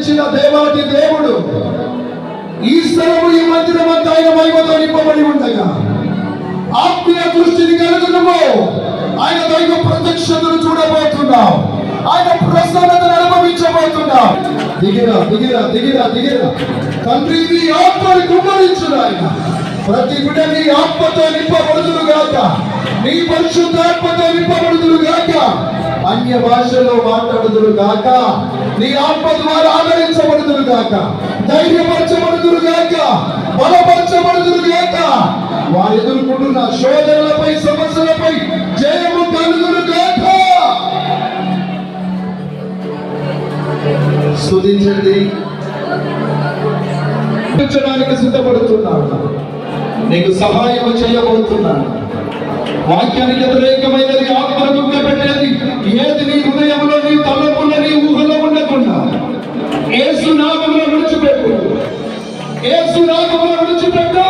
సృష్టించిన దేవాది దేవుడు ఈ స్థలము ఈ మందిరం అంతా ఆయన మహిమతో నింపబడి ఉండగా ఆత్మీయ దృష్టిని కలుగునము ఆయన దైవ ప్రత్యక్షతను చూడబోతున్నాం. ఆయన ప్రసన్నతను అనుభవించబోతున్నాం. దిగిరా దిగిరా దిగిరా దిగిరా. తండ్రి నీ ఆత్మని కుమ్మరించుడు ఆయన. ప్రతి బిడ్డ నీ ఆత్మతో నింపబడుతురు గాక నీ పరిశుద్ధాత్మతో నింపబడుతురు గాక అన్య భాషలో మాట్లాడుదురు గాక. నీ ఆత్మ ద్వారా ఆదరించబడుదురు గాక. ధైర్యపరచబడుదురు గాక. బలపరచబడుదురు గాక. వారు ఎదుర్కొంటున్న శోధనలపై సమస్యలపై జయము కలుగురు గాక. స్తుతించండి. సిద్ధపడుతున్నాడు నీకు సహాయం చేయబోతున్నాను. వాక్యానికి వ్యతిరేకమైనది ఆత్మను పెట్టేది. ఏది నీ హృదయంలో నీ తలపుల నీ ఊహలో ఉండకుండా ఏసు నామంలో విడిచిపెట్టు. ఏసు నామంలో విడిచిపెట్టు.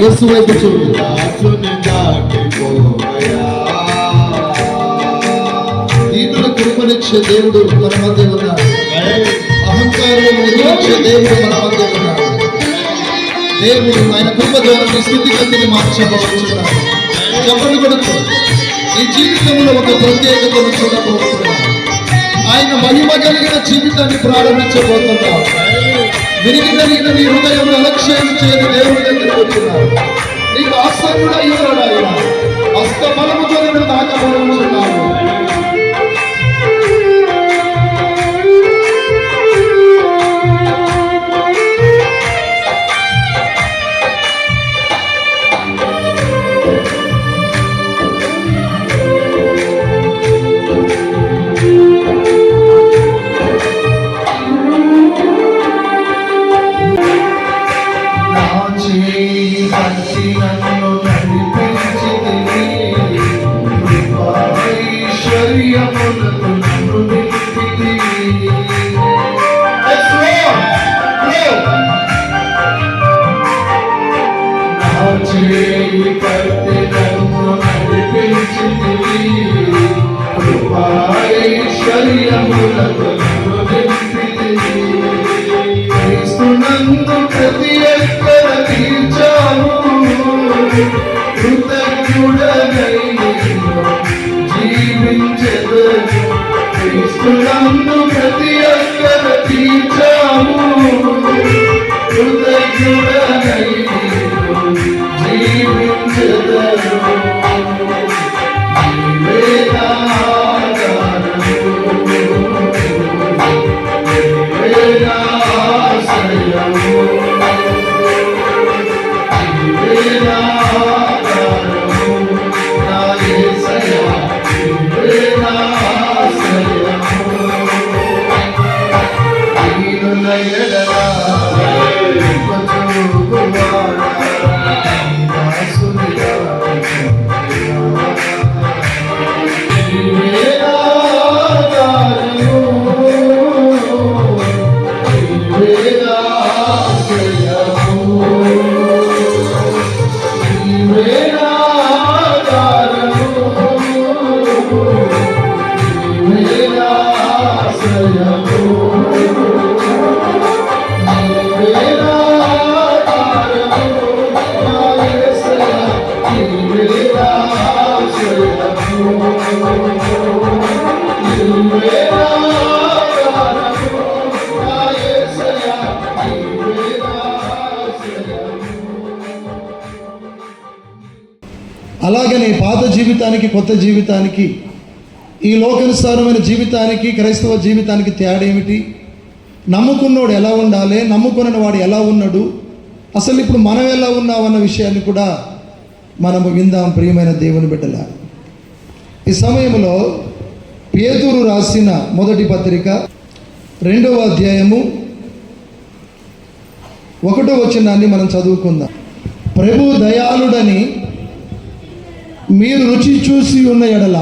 యేసు వైపు చూడు. దాసుని దాటిపోయా దీనుల కృపనిచ్చే దేవుడు మన మధ్య ఉన్నాడు. అహంకారం ఎదిరించే దేవుడు మన మధ్య ఉన్నాడు. దేవుడు ఆయన కృప ద్వారా స్థితిగతిని మార్చబోతున్నాడు. చెప్పండి కొడుకు? ఈ జీవితంలో ఒక ప్రత్యేకతను చూడబోతున్నాడు. ఆయన మహిమ కలిగిన జీవితాన్ని ప్రారంభించబోతున్నాడు. విరిగి నీ హృదయంలో అలక్ష్యం చేయని దేవుడి దగ్గరికి వచ్చినాడు నీకు ఆసక్తుడు అయ్యాడు ఆయన హస్త బలముతో క్రీస్తునందు ప్రతి ఎక్కడ తీర్చావు కృతజ్ఞుడనై నిన్ను క్రీస్తునందు జీవితానికి కొత్త జీవితానికి ఈ లోకానుసారమైన జీవితానికి క్రైస్తవ జీవితానికి తేడా ఏమిటి? నమ్ముకున్నోడు ఎలా ఉండాలి? నమ్ముకున్న వాడు ఎలా ఉన్నాడు? అసలు ఇప్పుడు మనం ఎలా ఉన్నామన్న విషయాన్ని కూడా మనము విందాం ప్రియమైన దేవుని బిడ్డల. ఈ సమయంలో పేదూరు రాసిన మొదటి పత్రిక రెండవ అధ్యాయము ఒకటో వచనాన్ని మనం చదువుకుందాం. ప్రభు దయాళుడని మీరు రుచి చూసి ఉన్న ఎడల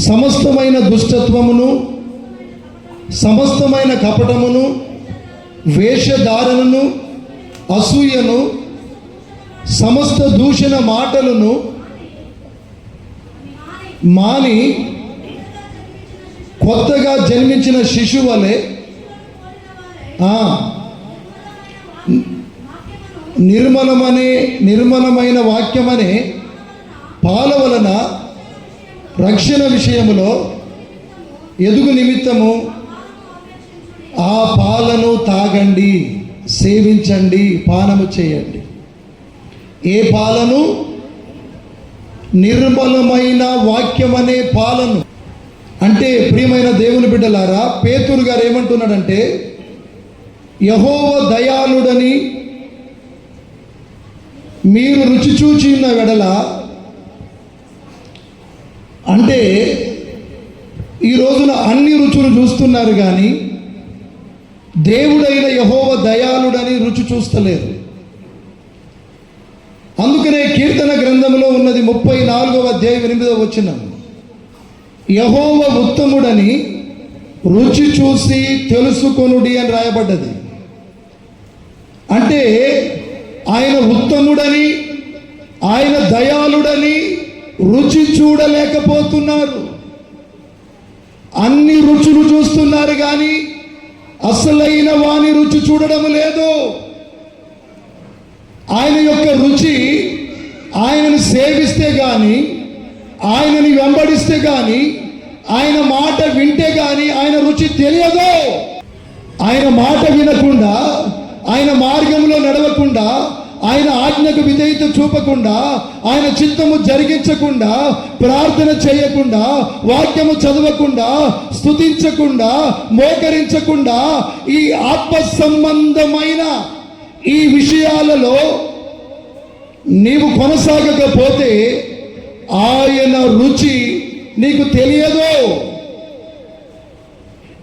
సమస్తమైన దుష్టత్వమును సమస్తమైన కపటమును వేషధారణను అసూయను సమస్త దూషణ మాటలను మాని కొత్తగా జన్మించిన శిశువలే నిర్మలమనే నిర్మలమైన వాక్యమనే పాల వలన రక్షణ విషయములో ఎదుగు నిమిత్తము ఆ పాలను తాగండి సేవించండి పానము చేయండి. ఏ పాలను? నిర్మలమైన వాక్యమనే పాలను. అంటే ప్రియమైన దేవుని బిడ్డలారా పేతురు గారు ఏమంటున్నాడంటే యహోవ దయాళుడని మీరు రుచి చూచి ఉన్న వెడల అంటే ఈ రోజున అన్ని రుచులు చూస్తున్నారు కానీ దేవుడైన యహోవ దయాళుడని రుచి చూస్తలేరు. అందుకనే కీర్తన గ్రంథంలో ఉన్నది ముప్పై నాలుగవ అధ్యాయం ఎనిమిదవ వచ్చిన యహోవ ఉత్తముడని రుచి చూసి తెలుసుకొనుడి అని రాయబడ్డది. అంటే ఆయన ఉత్తముడని ఆయన దయాళుడని రుచి చూడలేకపోతున్నారు. అన్ని రుచులు చూస్తున్నారు కానీ అసలైన వాని రుచి చూడడం లేదు. ఆయన యొక్క రుచి ఆయనను సేవిస్తే కానీ ఆయనని వెంబడిస్తే కానీ ఆయన మాట వింటే కానీ ఆయన రుచి తెలియదు. ఆయన మాట వినకుండా ఆయన మార్గంలో నడవకుండా ఆయన ఆజ్ఞకు విధేయత చూపకుండా ఆయన చిత్తము జరిగించకుండా ప్రార్థన చేయకుండా వాక్యము చదవకుండా స్థుతించకుండా మోకరించకుండా ఈ ఆత్మ సంబంధమైన ఈ విషయాలలో నీవు కొనసాగకపోతే ఆయన రుచి నీకు తెలియదు.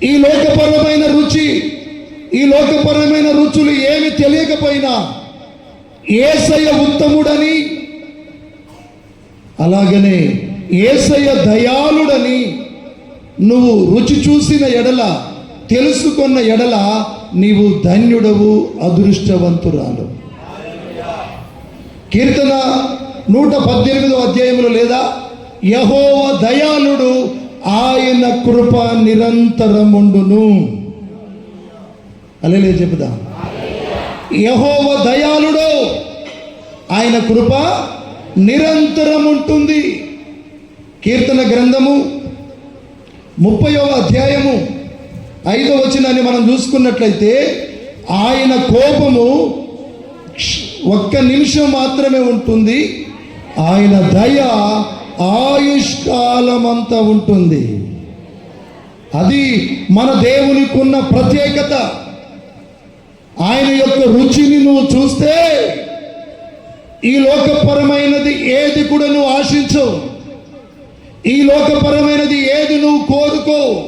ఈ లోకపరమైన రుచి ఈ లోకపరమైన రుచులు ఏమి తెలియకపోయినా ఏసయ్య ఉత్తముడని అలాగనే ఏసయ్య దయాళుడని నువ్వు రుచి చూసిన ఎడల తెలుసుకున్న ఎడల నీవు ధన్యుడవు అదృష్టవంతురాలు. కీర్తన నూట పద్దెనిమిదో అధ్యాయంలో లేదా యహోవ దయాళుడు ఆయన కృప నిరంతరముండును. అలే చెబుదా యహోవ దయాళుడు. ఆయన కృప నిరంతరం ఉంటుంది. కీర్తన గ్రంథము ముప్పయవ అధ్యాయము ఐదో వచనాన్ని మనం చూసుకున్నట్లయితే ఆయన కోపము ఒక్క నిమిషం మాత్రమే ఉంటుంది. ఆయన దయ ఆయుష్కాలమంతా ఉంటుంది. అది మన దేవునికున్న ప్రత్యేకత. ఆయన యొక్క రుచిని నువ్వు చూస్తే ఈ లోకపరమైనది ఏది కూడా నువ్వు ఆశించవు ఈ లోకపరమైనది ఏది నువ్వు కోరుకో.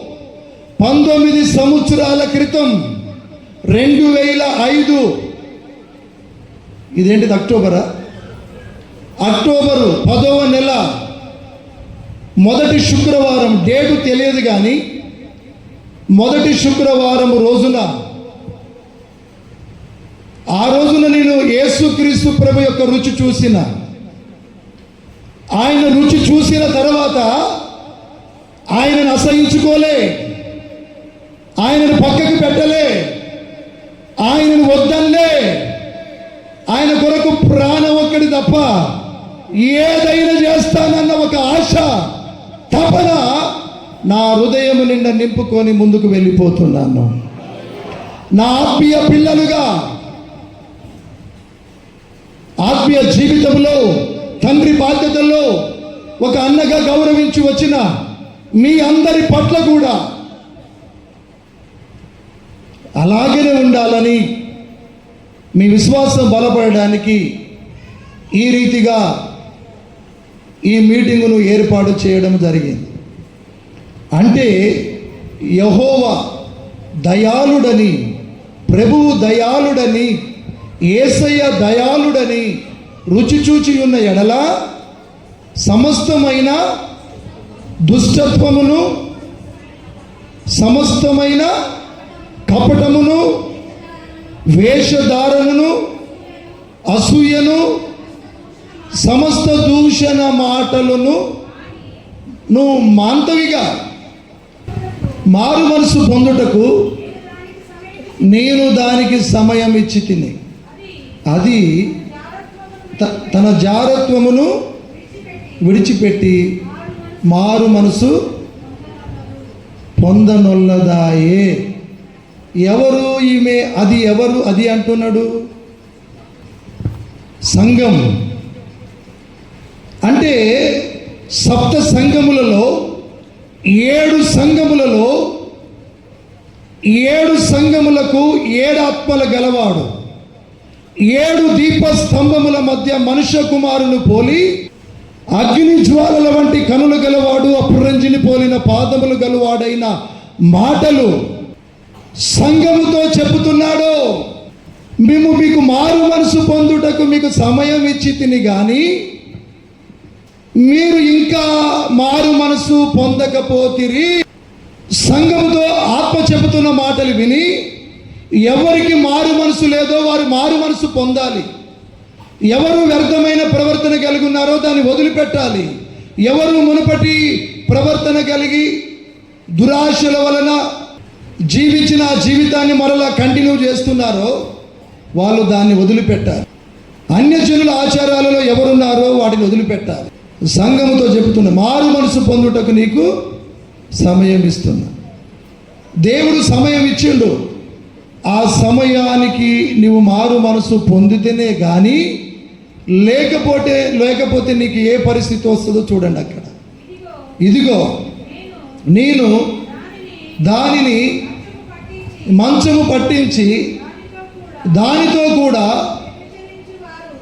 పంతొమ్మిది సంవత్సరాల క్రితం రెండు వేల ఐదు. ఇదేంటిది అక్టోబరా? అక్టోబరు పదవ నెల. మొదటి శుక్రవారం. డేటు తెలియదు కానీ మొదటి శుక్రవారం రోజున ఆ రోజున నేను యేసుక్రీస్తు ప్రభు యొక్క రుచి చూసిన. ఆయన రుచి చూసిన తర్వాత ఆయనను అసహించుకోలే. ఆయనను పక్కకి పెట్టలే. ఆయనను వద్దన్లే. ఆయన కొరకు ప్రాణం ఒక్కడి తప్ప ఏదైనా చేస్తానన్న ఒక ఆశ తపన నా హృదయం నిండా నింపుకొని ముందుకు వెళ్ళిపోతున్నాను. నా ఆత్మీయ పిల్లలుగా ఆత్మీయ జీవితంలో తండ్రి బాధ్యతల్లో ఒక అన్నగా గౌరవించి వచ్చిన మీ అందరి పట్ల కూడా అలాగనే ఉండాలని మీ విశ్వాసం బలపడడానికి ఈ రీతిగా ఈ మీటింగును ఏర్పాటు చేయడం జరిగింది. అంటే యహోవా దయాళుడని ప్రభువు దయాళుడని ఏసయ్య దయాళుడని రుచి చూచి ఉన్న ఎడల సమస్తమైన దుష్టత్వమును సమస్తమైన కపటమును వేషధారణను అసూయను సమస్త దూషణ మాటలను నువ్వు మాంతవిగా మారు మనసు పొందుటకు నేను దానికి సమయం ఇచ్చి తిని. అది త- తన జారత్వమును విడిచిపెట్టి మారు మనసు పొందనొల్లదాయే. ఎవరు ఈమె అది ఎవరు అది అంటున్నాడు? సంఘం. అంటే సప్త సంఘములలో ఏడు సంఘములలో ఏడు సంఘములకు ఏడు ఆత్మల గలవాడు. ఏడు దీప స్తంభముల మధ్య మనుష్య కుమారుని పోలి అగ్ని జ్వాలల వంటి కనులు గలవాడు అపురంజిని పోలిన పాదములు గలవాడైన మాటలు సంఘముతో చెబుతున్నాడు. మేము మీకు మారు మనసు పొందుటకు మీకు సమయం ఇచ్చి తిని కానీ మీరు ఇంకా మారు మనసు పొందకపోతిరి. సంఘముతో ఆత్మ చెబుతున్న మాటలు విని ఎవరికి మారు మనసు లేదో వారు మారు మనసు పొందాలి. ఎవరు వ్యర్థమైన ప్రవర్తన కలిగి ఉన్నారో దాన్ని వదిలిపెట్టాలి. ఎవరు మునుపటి ప్రవర్తన కలిగి దురాశల వలన జీవించిన ఆ జీవితాన్ని మరలా కంటిన్యూ చేస్తున్నారో వాళ్ళు దాన్ని వదిలిపెట్టాలి. అన్యజనుల ఆచారాలలో ఎవరున్నారో వాటిని వదిలిపెట్టాలి. సంఘముతో చెబుతున్న మారు మనసు పొందుటకు నీకు సమయం ఇస్తున్నా. దేవుడు సమయం ఇచ్చిండు. ఆ సమయానికి నువ్వు మారు మనసు పొందితేనే కానీ లేకపోతే లేకపోతే నీకు ఏ పరిస్థితి వస్తుందో చూడండి అక్కడ. ఇదిగో నేను దానిని మంచము పట్టించి దానితో కూడా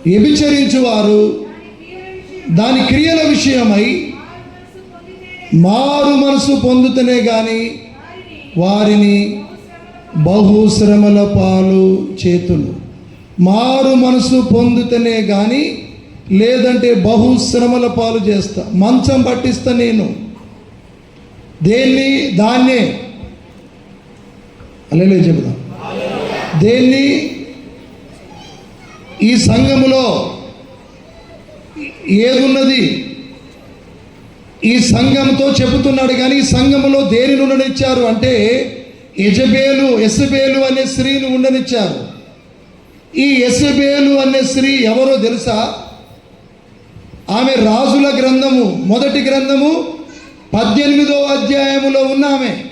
వ్యభిచరించువారు. దాని క్రియల విషయమై మారు మనసు పొందుతనే కానీ వారిని బహుశ్రమల పాలు చేతులు. మారు మనసు పొందుతనే కానీ లేదంటే బహుశ్రమల పాలు చేస్తా. మంచం పట్టిస్తా నేను. దేన్ని? దాన్నే. అల్లెలే చెబుదాం. దేన్ని? ఈ సంఘములో ఏదున్నది? ఈ సంఘంతో చెబుతున్నాడు కానీ ఈ సంఘములో దేనిని ఉండనిచ్చారు అంటే యజబేలు ఎసబేలు అనే స్త్రీని ఉండనిచ్చారు. ఈ ఎసబేలు అనే స్త్రీ ఎవరో తెలుసా? ఆమె రాజుల గ్రంథము మొదటి గ్రంథము పద్దెనిమిదో అధ్యాయములో ఉన్న ఆమె.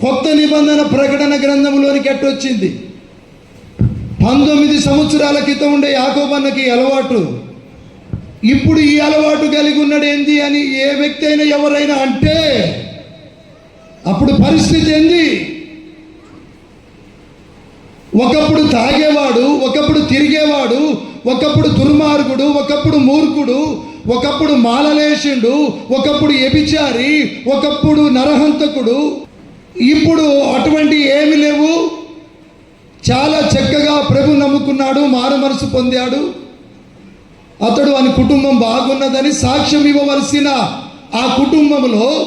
కొత్త నిబంధన ప్రకటన గ్రంథములోనికి ఎట్టొచ్చింది పంతొమ్మిది సంవత్సరాల క్రితం ఉండే యాకోబన్నకి అలవాటు. ఇప్పుడు ఈ అలవాటు కలిగి ఉన్నాడు ఏంది అని ఏ వ్యక్తి అయినా ఎవరైనా అంటే అప్పుడు పరిస్థితి ఏంది? ఒకప్పుడు తాగేవాడు ఒకప్పుడు తిరిగేవాడు ఒకప్పుడు దుర్మార్గుడు ఒకప్పుడు మూర్ఖుడు ఒకప్పుడు మాలలేషుడు ఒకప్పుడు ఎబిచారి ఒకప్పుడు నరహంతకుడు. ఇప్పుడు అటువంటి ఏమి లేవు. చాలా చక్కగా ప్రభు నమ్ముకున్నాడు మారు మనసు పొందాడు. అతడు అని కుటుంబం బాగున్నదని సాక్ష్యం ఇవ్వవలసిన ఆ కుటుంబంలో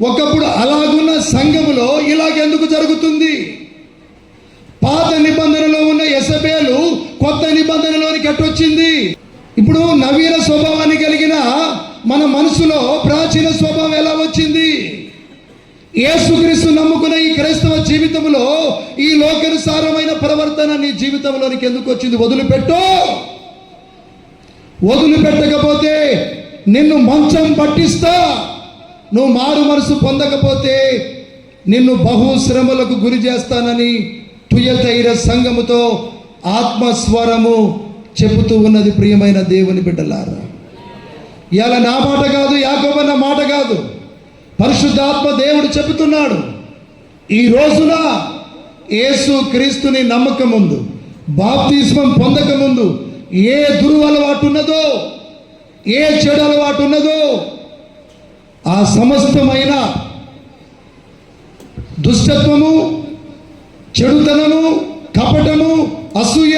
ఒకప్పుడు అలాగున్న సంఘములో ఇలాగెందుకు జరుగుతుంది? పాత నిబంధనలో ఉన్న ఎసబేలు కొత్త నిబంధనలోనికి ఎట్టొచ్చింది ఇప్పుడు నవీన స్వభావాన్ని కలిగిన మన మనసులో ప్రాచీన స్వభావం ఎలా వచ్చింది? ఏసుక్రీస్తు నమ్ముకున్న ఈ క్రైస్తవ జీవితంలో ఈ లోకానుసారమైన ప్రవర్తన నీ జీవితంలోనికి ఎందుకు వచ్చింది? వదిలిపెట్టు. వదిలిపెట్టకపోతే నిన్ను మంచం పట్టిస్తా. నువ్వు మారు మనసు పొందకపోతే నిన్ను బహుశ్రమలకు గురి చేస్తానని తుయతైర సంఘముతో ఆత్మస్వరము చెబుతూ ఉన్నది ప్రియమైన దేవుని బిడ్డలారా. ఇవాళ నా మాట కాదు యాకోబన్న మాట కాదు. పరిశుద్ధాత్మ దేవుడు చెబుతున్నాడు. ఈ రోజున యేసు క్రీస్తుని నమ్మక ముందు బాప్తిస్మం పొందక ముందు ఏ దుర్వలవాటు ఉన్నదో ఏ చెడు అలవాటు ఉన్నదో ఆ సమస్తమైన దుష్టత్వము చెడుతనము కపటము అసూయ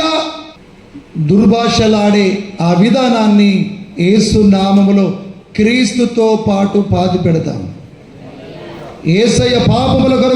దుర్భాషలాడే ఆ విధానాన్ని ఏసు నామములో క్రీస్తుతో పాటు పాతి పెడతాం ఏసయ్య పాపముల కొరకు